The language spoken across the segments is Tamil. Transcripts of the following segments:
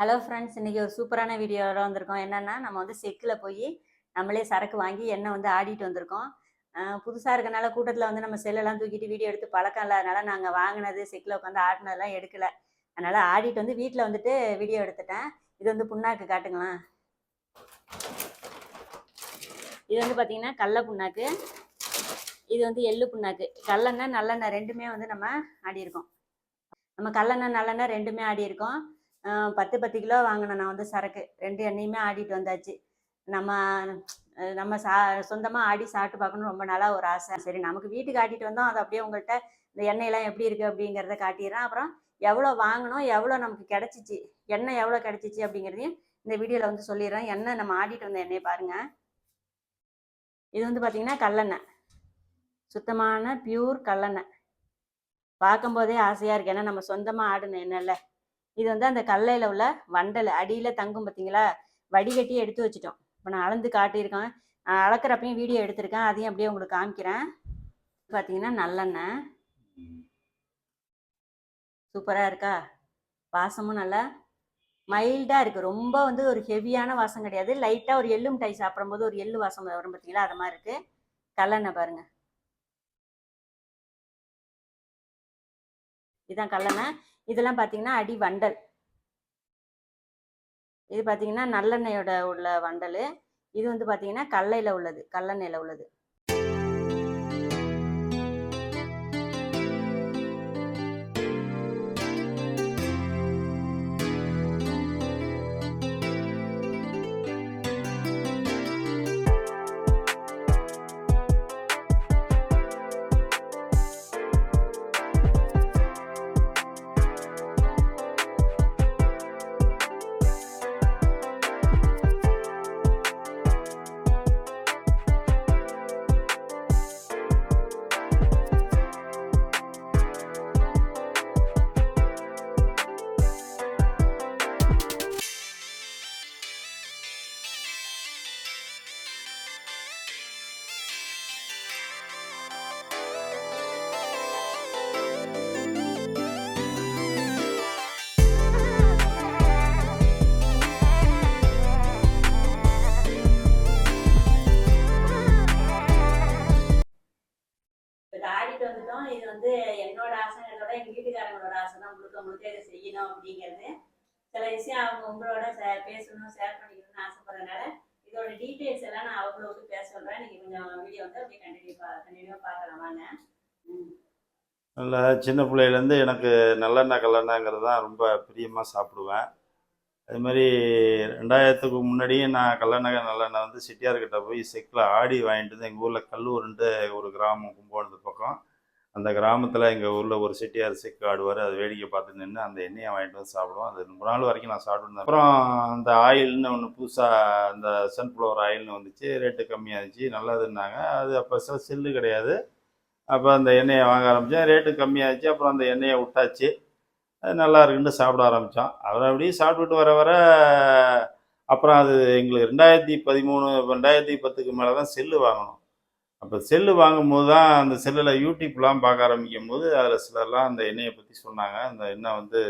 ஹலோ ஃப்ரெண்ட்ஸ் இன்றைக்கி ஒரு சூப்பரான வீடியோவில் வந்திருக்கோம். என்னென்னா நம்ம வந்து செக்கில் போய் நம்மளே சரக்கு வாங்கி எண்ணெய் வந்து ஆடிட்டு வந்திருக்கோம். புதுசாக இருக்கனால கூட்டத்தில் வந்து நம்ம செல்லெல்லாம் தூக்கிட்டு வீடியோ எடுத்து பழக்கம் இல்லாதனால நாங்கள் வாங்கினது செக்கில் உட்காந்து ஆடினதெல்லாம் எடுக்கலை. அதனால் ஆடிட்டு வந்து வீட்டில் வந்துட்டு வீடியோ எடுத்துட்டேன். இது வந்து புண்ணாக்கு காட்டுங்களேன். இது வந்து பார்த்திங்கன்னா கடல புண்ணாக்கு. இது வந்து எள்ளு புண்ணாக்கு. கடலெண்ணெய் நல்லெண்ணெய் ரெண்டுமே வந்து நம்ம ஆடியிருக்கோம். நம்ம கடலெண்ணெய் நல்லெண்ணெய் ரெண்டுமே ஆடியிருக்கோம். பத்து பத்து கிலோ வாங்கினேன். நான் வந்து சரக்கு. ரெண்டு எண்ணெயுமே ஆடிட்டு வந்தாச்சு. நம்ம நம்ம சா சொந்தமாக ஆடி சாப்பிட்டு பார்க்கணும் ரொம்ப நாளாக ஒரு ஆசை. சரி நமக்கு வீட்டுக்கு ஆட்டிட்டு வந்தோம். அதை அப்படியே உங்கள்கிட்ட இந்த எண்ணெயெல்லாம் எப்படி இருக்குது அப்படிங்கிறத காட்டிடுறேன். அப்புறம் எவ்வளோ வாங்கினோம் எவ்வளோ நமக்கு கிடச்சிச்சு எண்ணெய் எவ்வளோ கிடச்சிச்சு அப்படிங்கிறதையும் இந்த வீடியோவில் வந்து சொல்லிடுறேன். எண்ணெய் நம்ம ஆடிட்டு வந்த எண்ணெயை பாருங்கள் இது வந்து பார்த்திங்கன்னா கல்லெண்ணெய். சுத்தமான பியூர் கல்லெண்ணெய். பார்க்கும்போதே ஆசையாக இருக்கு. ஏன்னா நம்ம சொந்தமாக ஆடின எண்ணெய்ல இது வந்து அந்த கல்லையில் உள்ள வண்டல் அடியில் தங்கும் பார்த்தீங்களா வடிகட்டி எடுத்து வச்சிட்டோம். இப்போ நான் அளந்து காட்டியிருக்கேன். நான் அளக்கிறப்பையும் வீடியோ எடுத்திருக்கேன். அதையும் அப்படியே உங்களுக்கு காமிக்கிறேன். பார்த்தீங்கன்னா நல்லெண்ணெய். சூப்பராக இருக்கா? வாசமும் நல்லா. மைல்டாக இருக்குது ரொம்ப வந்து ஒரு ஹெவியான வாசம் கிடையாது. லைட்டாக ஒரு எள்ளு மிட்டாய் சாப்பிடும்போது ஒரு எள்ளு வாசம் வரும் பார்த்தீங்களா அது மாதிரி இருக்குது கல்லெண்ணெய் பாருங்கள் இதுதான் கல்லெண்ணெய். இதெல்லாம் பார்த்தீங்கன்னா அடி வண்டல். இது பார்த்தீங்கன்னா நல்லெண்ணெயோட உள்ள வண்டல். இது வந்து பார்த்தீங்கன்னா கடலையில் உள்ளது கல்லெண்ணெயில் உள்ளது. ஆசை தான் முழுக்க இதை செய்யணும் அப்படிங்கிறது. சில விஷயம் அவங்க உங்களோட பேசணும் ஷேர் பண்ணிக்கணும்னு ஆசைப்படுறதுனால இதோட டீட்டெயில்ஸ் எல்லாம் நான் அவங்களோட பேச சொல்கிறேன் நீங்கள் கொஞ்சம் வீடியோ வந்து அப்படியே கண்டினியூ கண்டினியூ கண்டினியூவாக பார்க்கலாம் வாங்க. நல்ல சின்ன பிள்ளையிலேருந்து எனக்கு நல்லெண்ணெய் கல்லெண்ணெய்ங்கிறது தான் ரொம்ப பிரியமாக சாப்பிடுவேன். அது மாதிரி ரெண்டாயிரத்துக்கு முன்னாடியே நான் கல்லணகர் நல்லெண்ணெய் வந்து செட்டியார்கிட்ட போய் செக்கில் ஆடி வாங்கிட்டு வந்து எங்கள் ஊரில் கல்லூருன்ட்டு ஒரு கிராமம் கும்போணத்து பக்கம். அந்த கிராமத்தில் எங்கள் ஊரில் ஒரு செட்டியார் செக்கு ஆடுவார். அது வேடிக்கை பார்த்து நின்று அந்த எண்ணெயை வாங்கிட்டு வந்து சாப்பிடுவோம். அது ரொம்ப நாள் வரைக்கும் நான் சாப்பிட்டுருந்தேன் அப்புறம் அந்த ஆயில்னு ஒன்று புதுசாக அந்த சன்ஃப்ளவர் ஆயில்னு வந்துச்சு. ரேட்டு கம்மியாக இருந்துச்சு நல்லதுன்னாங்க. அது அப்போ செல்லு கிடையாது. அப்போ அந்த எண்ணெயை வாங்க ஆரம்பித்தேன் ரேட்டு கம்மியாச்சு அப்புறம் அந்த எண்ணெயை விட்டாச்சு. அது நல்லா இருக்குன்னு சாப்பிட ஆரம்பித்தோம் அவர் அப்படியே சாப்பிட்டுட்டு வர வர அப்புறம் அது எங்களுக்கு ரெண்டாயிரத்தி பதிமூணு ரெண்டாயிரத்தி பத்துக்கு மேலே தான் செல்லு வாங்கணும். அப்போ செல்லு வாங்கும்போது தான் அந்த செல்லில் யூடியூப்லாம் பார்க்க ஆரம்பிக்கும் போது அதில் சிலர்லாம் அந்த எண்ணெயை பற்றி சொன்னாங்க. அந்த எண்ணெய் வந்து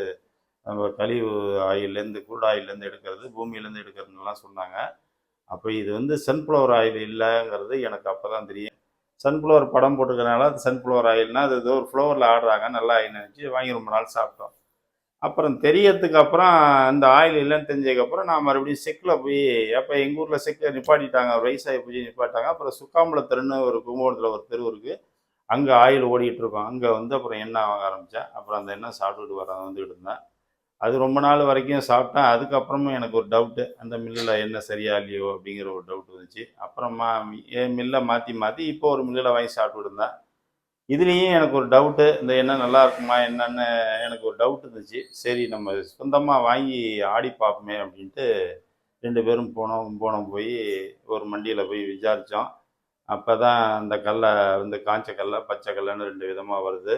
நம்ம கழிவு ஆயிலேருந்து குருட் ஆயிலேருந்து எடுக்கிறது பூமியிலேருந்து எடுக்கிறதுலாம் சொன்னாங்க. அப்போ இது வந்து சன்ஃப்ளவர் ஆயில் இல்லைங்கிறது எனக்கு அப்போ தான் தெரியும். சன்ஃப்ளவர் படம் போட்டுக்கிறனால அது சன்ஃப்ளவர் ஆயில்னா அது ஏதோ ஒரு ஃப்ளவரில் ஆடுறாங்க. நல்லா ஆயில் நினச்சி வாங்கி ரொம்ப நாள் சாப்பிட்டோம். அப்புறம் தெரியறதுக்கு அப்புறம் இந்த ஆயில் இல்லைன்னு தெரிஞ்சதுக்கப்புறம் நான் மறுபடியும் செக்கில் போய் அப்போ எங்கள் ஊரில் செக்கில் நிப்பாட்டிட்டாங்க. வயசாகி போய் நிப்பாட்டாங்க அப்புறம் சுக்காம்பல தெருன்னு ஒரு கும்பகோணத்தில் ஒரு தெரு இருக்குது அங்கே ஆயில் ஓடிக்கிட்டு இருக்கோம். அங்கே வந்து அப்புறம் எண்ணெய் வாங்க ஆரம்பித்தேன். அப்புறம் அந்த எண்ணெய் சாப்பிட்டுட்டு வர வந்துக்கிட்டு இருந்தேன். அது ரொம்ப நாள் வரைக்கும் சாப்பிட்டேன். அதுக்கப்புறமும் எனக்கு ஒரு டவுட்டு அந்த மில்லில் என்ன சரியா இல்லையோ அப்படிங்கிற ஒரு டவுட் வந்துச்சு. அப்புறமா என் மில்லை மாற்றி மாற்றி இப்போ ஒரு மில்லில் வாங்கி சாப்பிட்டு இருந்தேன். இதுலேயும் எனக்கு ஒரு டவுட்டு இந்த என்ன நல்லா இருக்குமா என்னன்னு எனக்கு ஒரு டவுட் இருந்துச்சு. சரி நம்ம சொந்தமாக வாங்கி ஆடி பார்ப்போமே அப்படின்ட்டு ரெண்டு பேரும் போனோம் போனோம் போய் ஒரு மண்டியில் போய் விசாரித்தோம் அப்போ தான் அந்த கடலை வந்து காஞ்ச கடலை பச்சை கடலைன்னு ரெண்டு விதமாக வருது.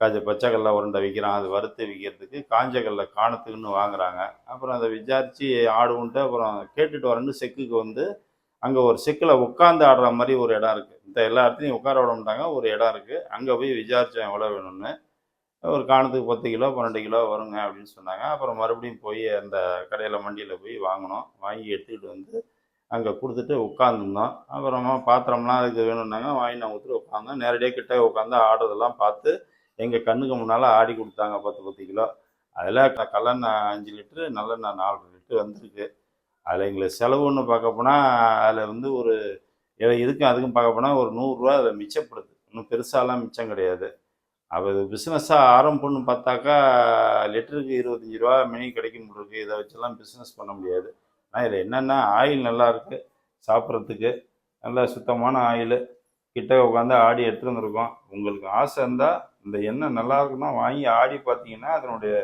காய்ச்ச பச்சை கடலை உருண்டை விற்கிறான் அது வறுத்து விற்கிறதுக்கு காஞ்ச கடலை காணத்துக்குன்னு வாங்குறாங்க. அப்புறம் அதை விசாரித்து ஆடு உண்டு அப்புறம் கேட்டுட்டு வரேன்னு செக்குக்கு வந்து அங்கே ஒரு செக்கில் உட்காந்து ஆடுற மாதிரி ஒரு இடம் இருக்குது இந்த எல்லா இடத்துலையும் உட்கார விட மாட்டாங்க ஒரு இடம் இருக்குது அங்கே போய் விசாரித்தேன் எவ்வளோ வேணும்னு. ஒரு காணத்துக்கு பத்து கிலோ பன்னெண்டு கிலோ வருங்க அப்படின்னு சொன்னாங்க. அப்புறம் மறுபடியும் போய் அந்த கடையில் மண்டியில் போய் வாங்கினோம். வாங்கி எடுத்துக்கிட்டு வந்து அங்கே கொடுத்துட்டு உட்காந்துருந்தோம் அப்புறமா பாத்திரம்லாம் அதுக்கு வேணும்னாங்க வாங்கி நான் கொடுத்துட்டு உட்காந்தோம் நேரடியாக கிட்ட உட்காந்து ஆடுறதெல்லாம் பார்த்து எங்கள் கண்ணுக்கு முன்னால் ஆடி கொடுத்தாங்க பத்து பத்து கிலோ. அதில் க- கல்லெண்ணெய் அஞ்சு லிட்ரு நல்லெண்ணெய் நாலு லிட்ரு வந்திருக்கு. அதில் எங்களுக்கு செலவுன்னு பார்க்க போனால் அதில் வந்து ஒரு இதை இதுக்கும் அதுக்கும் பார்க்க போனால் ஒரு நூறுரூவா அதில் மிச்சப்படுது. இன்னும் பெருசாலாம் மிச்சம் கிடையாது. அப்போ இது பிஸ்னஸாக ஆரம்பம்னு பார்த்தாக்கா லிட்டருக்கு இருபத்தஞ்சி ரூபா மினி கிடைக்கும் இருக்குது இருக்கு. இதை வச்செல்லாம் பிஸ்னஸ் பண்ண முடியாது. ஆனால் இதில் என்னென்னா ஆயில் நல்லா இருக்குது சாப்பிட்றதுக்கு. நல்ல சுத்தமான ஆயில். கிட்ட உட்காந்து ஆடி எடுத்துகிட்டு வந்திருக்கோம். உங்களுக்கு ஆசை இருந்தால் இந்த எண்ணெய் நல்லா இருக்குன்னா வாங்கி ஆடி பார்த்தீங்கன்னா அதனுடைய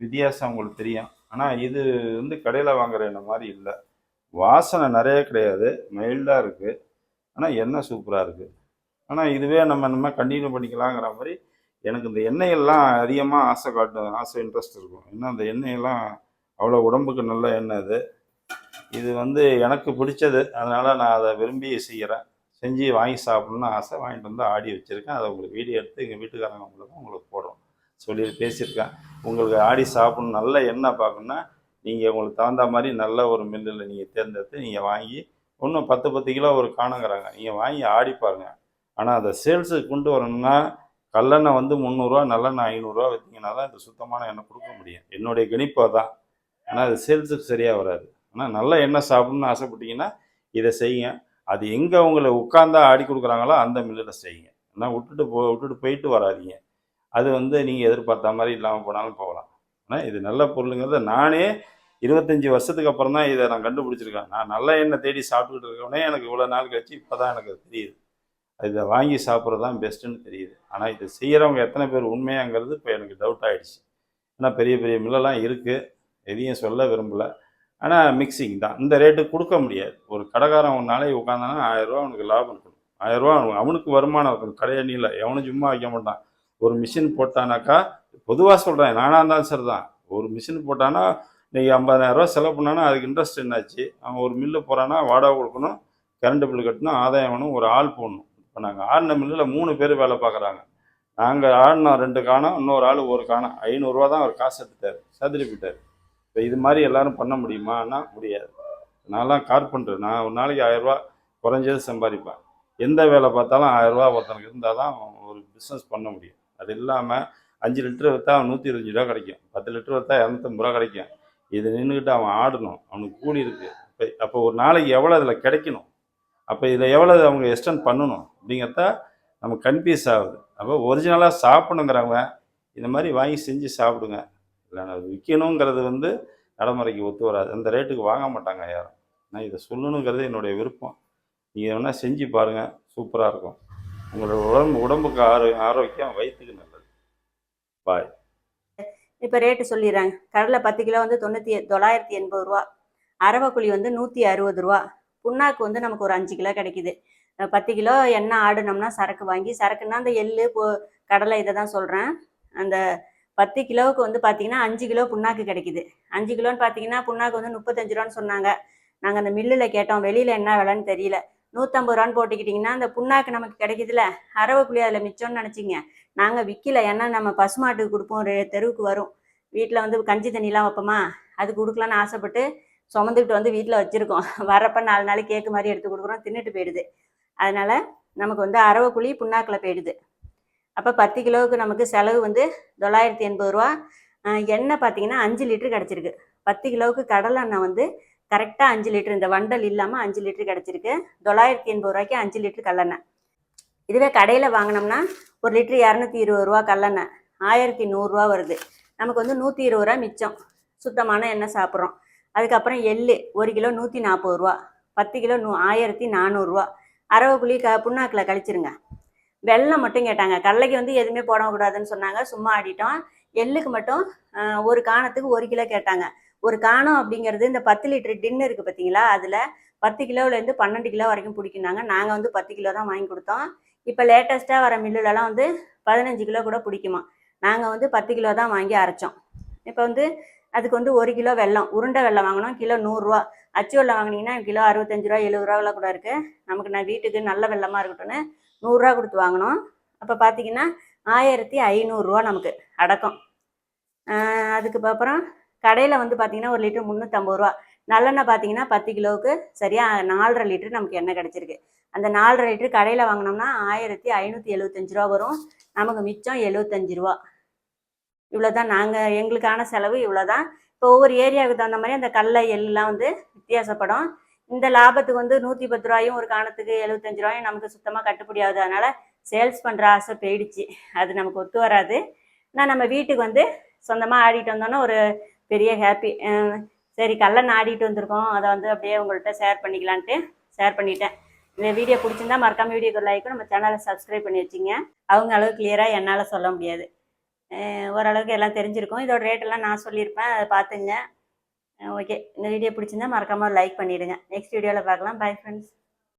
வித்தியாசம் உங்களுக்கு தெரியும். ஆனால் இது வந்து கடையில் வாங்குற எண்ணெய் மாதிரி இல்லை. வாசனை நிறைய கிடையாது. மைல்டாக இருக்குது ஆனால் எண்ணெய் சூப்பராக இருக்குது ஆனால் இதுவே நம்ம நம்ம கண்டினியூ பண்ணிக்கலாங்கிற மாதிரி எனக்கு இந்த எண்ணெயெல்லாம் அதிகமாக ஆசை காட்டும் ஆசை இன்ட்ரெஸ்ட் இருக்கும். ஏன்னா அந்த எண்ணெயெல்லாம் அவ்வளோ உடம்புக்கு நல்ல எண்ணெய் அது. இது வந்து எனக்கு பிடிச்சது. அதனால் நான் அதை விரும்பி செய்கிறேன் செஞ்சு வாங்கி சாப்பிட்ணுன்னு ஆசை. வாங்கிட்டு வந்து ஆடி வச்சுருக்கேன். அதை உங்களுக்கு வீடியோ எடுத்து எங்கள் வீட்டுக்காரங்க உங்களுக்கு உங்களுக்கு போடுறோம். சொல்லி பேசியிருக்கேன் உங்களுக்கு ஆடி சாப்பிடணும் நல்ல எண்ணெய் பார்க்கணுன்னா நீங்கள் உங்களுக்கு தகுந்த மாதிரி நல்ல ஒரு மில்லில் நீங்கள் தேர்ந்தெடுத்து நீங்கள் வாங்கி ஒன்றும் பத்து பத்து கிலோ ஒரு காணுங்கிறாங்க. நீங்கள் வாங்கி ஆடி பாருங்கள் ஆனால் அதை சேல்ஸுக்கு கொண்டு வரணும்னா கல்லெண்ணெய் வந்து முந்நூறுரூவா நல்லெண்ணெய் ஐநூறுரூவா விற்றீங்கன்னா தான் இந்த சுத்தமான எண்ணெய் கொடுக்க முடியும். என்னுடைய கணிப்பாக தான் ஆனால் அது சேல்ஸுக்கு சரியாக வராது. ஆனால் நல்ல எண்ணெய் சாப்பிடணும்னு ஆசைப்பட்டீங்கன்னா இதை செய்யுங்க. அது எங்கே உங்களை உட்காந்தா ஆடி கொடுக்குறாங்களோ அந்த மில்லில் செய்யுங்க. ஆனால் விட்டுட்டு போ விட்டுட்டு போயிட்டு வராதீங்க. அது வந்து நீங்கள் எதிர்பார்த்த மாதிரி இல்லாமல் போனாலும் போகலாம். ஆனால் இது நல்ல பொருளுங்கிறத நானே இருபத்தஞ்சி வருஷத்துக்கு அப்புறம் தான் இதை நான் கண்டுபிடிச்சிருக்கேன். நான் நல்ல எண்ணெய் தேடி சாப்பிட்டுக்கிட்டு இருக்கவனே எனக்கு இவ்வளோ நாள் கழிச்சு இப்போ தான் எனக்கு அது தெரியுது. இதை வாங்கி சாப்பிட்றது தான் பெஸ்ட்டுன்னு தெரியுது. ஆனால் இதை செய்கிறவங்க எத்தனை பேர் உண்மையாங்கிறது இப்போ எனக்கு டவுட் ஆகிடுச்சு ஏன்னா பெரிய பெரிய மில்லெல்லாம் இருக்குது எதையும் சொல்ல விரும்பலை. ஆனால் மிக்சிங் தான். இந்த ரேட்டு கொடுக்க முடியாது. ஒரு கடைக்காரன் ஒரு நாளைக்கு உட்காந்தானா ஆயிரரூவா அவனுக்கு லாபம் இருக்கணும் ஆயிரரூவா அவனுக்கு வருமானம் இருக்கணும் கடையணியில் எவனும் சும்மா வைக்க மாட்டான். ஒரு மிஷின் போட்டானாக்கா பொதுவாக சொல்கிறேன் நானாக இருந்தாலும் சரி தான் ஒரு மிஷின் போட்டானா இன்றைக்கி ஐம்பதாயிரரூவா செலவு பண்ணானா அதுக்கு இன்ட்ரெஸ்ட் என்னாச்சு? அவன் ஒரு மில்லு போகிறான்னா வாடகை கொடுக்கணும் கரண்ட் பில் கட்டணும் ஆதாயம் வேணும் ஒரு ஆள் போடணும். இப்போ நாங்கள் ஆடின மில்லில் மூணு பேர் வேலை பார்க்குறாங்க. நாங்கள் ஆடினோம் ரெண்டு காணம் இன்னொரு ஆள் ஒரு காணம். ஐநூறுரூவா தான் அவர் காசு எடுத்துட்டார் சதுரி போயிட்டார். இப்போ இது மாதிரி எல்லாரும் பண்ண முடியுமான்னா முடியாது. நான்லாம் கார்பெண்டர் நான் ஒரு நாளைக்கு ஆயிரரூவா குறைஞ்சது சம்பாதிப்பேன். எந்த வேலை பார்த்தாலும் ஆயிரரூவா ஒருத்தனுக்கு இருந்தால் தான் ஒரு பிஸ்னஸ் பண்ண முடியும். அது இல்லாமல் அஞ்சு லிட்டர் விற்றா நூற்றி இருபத்தஞ்சி ரூபா கிடைக்கும். பத்து லிட்டர் விற்றா இரநூத்தம்பது ரூபா கிடைக்கும். இது நின்றுக்கிட்டு அவன் ஆடணும். அவனுக்கு கூலி இருக்குது இப்போ அப்போ ஒரு நாளைக்கு எவ்வளோ அதில் கிடைக்கணும்? அப்போ இதில் எவ்வளோ அவங்க எக்ஸ்டெண்ட் பண்ணணும்? அப்படிங்கிறத நமக்கு கன்ஃபியூஸ் ஆகுது. அப்போ ஒரிஜினலாக சாப்பிடணுங்கிறவங்க இந்த மாதிரி வாங்கி செஞ்சு சாப்பிடுங்க. இல்லைன்னா அது விற்கணுங்கிறது வந்து நடைமுறைக்கு ஒத்து வராது. அந்த ரேட்டுக்கு வாங்க மாட்டாங்க யாரும். நான் இதை சொல்லணுங்கிறது என்னுடைய விருப்பம். நீங்கள் வேணால் செஞ்சு பாருங்கள் சூப்பராக இருக்கும். உங்களோட உடம்பு உடம்புக்கு ஆரோ ஆரோக்கியம் வயிற்றுக்கு நல்லது. பாய் இப்போ ரேட்டு சொல்லிடுறாங்க. கடலை பத்து கிலோ வந்து தொண்ணூற்றி தொள்ளாயிரத்தி எண்பது ரூபா. அரவக்குழி வந்து நூற்றி அறுபது ரூபா. புண்ணாக்கு வந்து நமக்கு ஒரு அஞ்சு கிலோ கிடைக்குது. பத்து கிலோ எண்ணெய் ஆடுனோம்னா சரக்கு வாங்கி சரக்குன்னா அந்த எள்ளு போ கடலை இதை தான் சொல்கிறேன் அந்த பத்து கிலோவுக்கு வந்து பார்த்தீங்கன்னா அஞ்சு கிலோ புண்ணாக்கு கிடைக்குது. அஞ்சு கிலோன்னு பார்த்தீங்கன்னா புண்ணாக்கு வந்து முப்பத்தஞ்சு ரூபான்னு சொன்னாங்க. நாங்கள் அந்த மில்லில் கேட்டோம். வெளியில் என்ன விலைன்னு தெரியல. நூற்றம்பது ரூபான்னு போட்டுக்கிட்டிங்கன்னா அந்த புண்ணாக்கு நமக்கு கிடைக்குதுல. அரவக்குழி அதில் மிச்சம்னு நினச்சிங்க. நாங்கள் விற்கல ஏன்னா நம்ம பசுமாட்டுக்கு கொடுப்போம். ரெ- தெருவுக்கு வரும். வீட்டில் வந்து கஞ்சி தண்ணிலாம் வைப்போமா? அது கொடுக்கலான்னு ஆசைப்பட்டு சுமந்துக்கிட்டு வந்து வீட்டில் வச்சுருக்கோம். வரப்போ நாலு நாளைக்கு கேக்கு மாதிரி எடுத்து கொடுக்குறோம். தின்னுட்டு போயிடுது. அதனால் நமக்கு வந்து அரவக்குழி புண்ணாக்கில் போயிடுது. அப்போ பத்து கிலோவுக்கு நமக்கு செலவு வந்து தொள்ளாயிரத்தி எண்பது ரூபா. எண்ணெய் பார்த்தீங்கன்னா அஞ்சு லிட்டரு கிடச்சிருக்கு. பத்து கிலோவுக்கு கடலை எண்ணெய் வந்து கரெக்டாக அஞ்சு லிட்டர் இந்த வண்டல் இல்லாமல் அஞ்சு லிட்டர் கிடச்சிருக்கு. தொள்ளாயிரத்தி எண்பது ரூபாய்க்கு அஞ்சு லிட்டர் கல்லெண்ணெய். இதுவே கடையில் வாங்கினோம்னா ஒரு லிட்டர் இரநூத்தி இருபது ரூபா கல்லெண்ணெய். ஆயிரத்தி நூறுரூவா வருது. நமக்கு வந்து நூற்றி இருபது ரூபா மிச்சம். சுத்தமான எண்ணெய் சாப்பிட்றோம். அதுக்கப்புறம் எள்ளு ஒரு கிலோ நூற்றி நாற்பது ரூபா. பத்து கிலோ நூ ஆயிரத்தி நானூறுரூவா அரவக்குழி க புண்ணாக்கில் கழிச்சிருங்க. வெள்ளம் மட்டும் கேட்டாங்க. கடலைக்கு வந்து எதுவுமே போடக்கூடாதுன்னு சொன்னாங்க. சும்மா ஆடிட்டோம். எள்ளுக்கு மட்டும் ஒரு காணத்துக்கு ஒரு கிலோ கேட்டாங்க. ஒரு காணம் அப்படிங்கிறது இந்த பத்து லிட்டர் டின்னு இருக்குது பார்த்தீங்களா அதில் பத்து கிலோவிலேருந்து பன்னெண்டு கிலோ வரைக்கும் பிடிக்குனாங்க. நாங்கள் வந்து பத்து கிலோ தான் வாங்கி கொடுத்தோம். இப்போ லேட்டஸ்ட்டாக வர மில்லுலலாம் வந்து பதினஞ்சு கிலோ கூட பிடிக்குமா? நாங்கள் வந்து பத்து கிலோ தான் வாங்கி அரைச்சோம். இப்போ வந்து அதுக்கு வந்து ஒரு கிலோ வெல்லம் உருண்டை வெள்ளம் வாங்கினோம் கிலோ நூறுரூவா அச்சு வெள்ளம் வாங்கினீங்கன்னா கிலோ அறுபத்தஞ்சு ரூபா எழுபது ரூபாவில் கூட இருக்குது நமக்கு நான் வீட்டுக்கு நல்ல வெல்லமாக இருக்கட்டும்னு நூறுரூவா கொடுத்து வாங்கினோம். அப்போ பார்த்தீங்கன்னா ஆயிரத்தி ஐநூறுரூவா நமக்கு அடக்கம். அதுக்கு அப்புறம் கடையில் வந்து பார்த்தீங்கன்னா ஒரு லிட்டர் முந்நூற்றம்பது ரூபா. நல்லெண்ணெய் பார்த்தீங்கன்னா பத்து கிலோவுக்கு சரியாக நாலரை லிட்டர் நமக்கு எண்ணெய் கிடச்சிருக்கு. அந்த நாலரை லிட்டர் கடையில் வாங்கினோம்னா ஆயிரத்தி ஐநூற்றி எழுபத்தஞ்சு ரூபா வரும். நமக்கு மிச்சம் எழுபத்தஞ்சு ரூபா. இவ்வளோ தான் நாங்கள் எங்களுக்கான செலவு இவ்வளோ தான் இப்போ ஒவ்வொரு ஏரியாவுக்கு தகுந்த மாதிரி அந்த கடலை எல்லாம் வந்து வித்தியாசப்படும். இந்த லாபத்துக்கு வந்து நூற்றி பத்து ரூபாயும் ஒரு காணத்துக்கு எழுபத்தஞ்சு ரூபாயும் நமக்கு சுத்தமாக கட்டுப்படி ஆகுது. அதனால் சேல்ஸ் பண்ணுற ஆசை போயிடுச்சு. அது நமக்கு ஒத்து வராது. நான் நம்ம வீட்டுக்கு வந்து சொந்தமாக ஆடிட்டு வந்தோன்னா ஒரு பெரிய ஹாப்பி சரி கல்லை நாடிட்டு வந்திருக்கோம். அதை வந்து அப்படியே உங்கள்கிட்ட ஷேர் பண்ணிக்கலான்ட்டு ஷேர் பண்ணிட்டேன். இந்த வீடியோ பிடிச்சிருந்தா மறக்காம வீடியோக்கு லைக்கும் நம்ம சேனலை சப்ஸ்கிரைப் பண்ணி வச்சுங்க. அவங்க அளவு கிளியராக என்னால் சொல்ல முடியாது. ஓரளவுக்கு எல்லாம் தெரிஞ்சிருக்கும். இதோட ரேட்டெல்லாம் நான் சொல்லியிருப்பேன். அதை பார்த்துங்க. ஓகே இந்த வீடியோ பிடிச்சிருந்தா மறக்காமல் லைக் பண்ணிவிடுங்க நெக்ஸ்ட் வீடியோவில் பார்க்கலாம். Bye friends